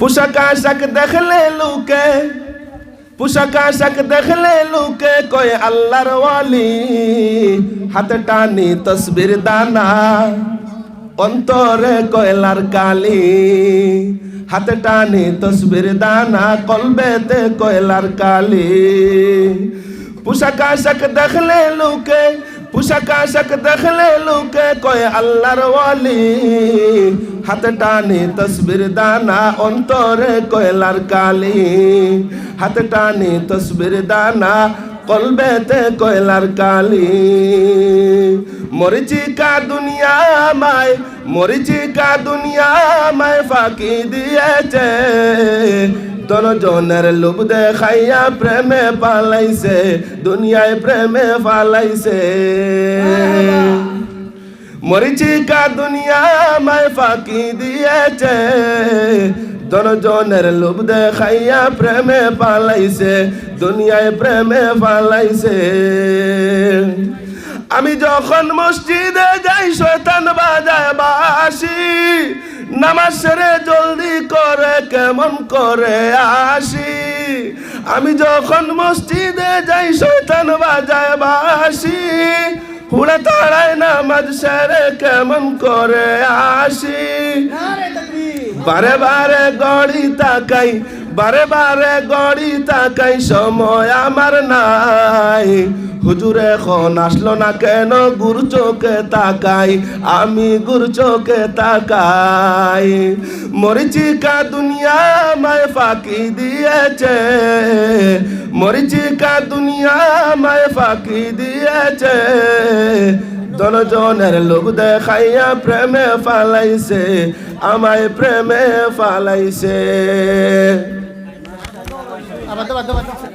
পোশাক দেখলে লোকে পোশাক আশাক দেখলে লোকে, কয় আল্লাহর ওয়ালি, হাতে টানি তসবির দানা, অন্তরে কয়লার কালি, হাতে টানি তসবির দানা, কলবেতে কয়লার কালি। পোশাক আশাক দেখলে লোকে পোশাক আশাক দেখলে লোকে, কয় আল্লাহর ওয়ালি হাতে টানি তসবির দানা অন্তরে কয়লার কালি। হাতে টানি তসবির দানা কলবেতে কয়লার কালি। মরিচিকা দুনিয়া মায় মরিচিকা দুনিয়া মায় ফাঁকি দিয়েছে। জনের লোভ দেখাইয়া প্রেমে পালাইছে, দুনিয়ায় প্রেমে পালাইছে মরিচিকা দুনিয়া মায় ফাঁকি দিয়েছে। জনের লোভ দেখাইয়া প্রেমে পালাইছে, দুনিয়ায় প্রেমে পালাইছে। আমি যখন মসজিদে যাই, শয়তান বাজায় বাসি নামাজ সেরে জলদি করে কেমন করে আসি। আমি যখন মসজিদে যাই, শয়তান বাজায় বাসি তাড়ায় নামাজ সেরে কেমন করে আসি? বারে বারে গড়ি তাকাই বারে বারে গড়ি তাকাই সময় আমার নাই। হুজুর এখন আসলো না কেন? গুর চোখে তাকাই আমি গুর চোখে তাকাই। মরিচিকা দুনিয়া মায় ফাঁকি দিয়েছে। মরিচিকা দুনিয়া মায় ফাঁকি দিয়েছে। দনজনের লোক দেখাইয়া প্রেমে ফালাইছে আমায় প্রেমে ফালাইছে।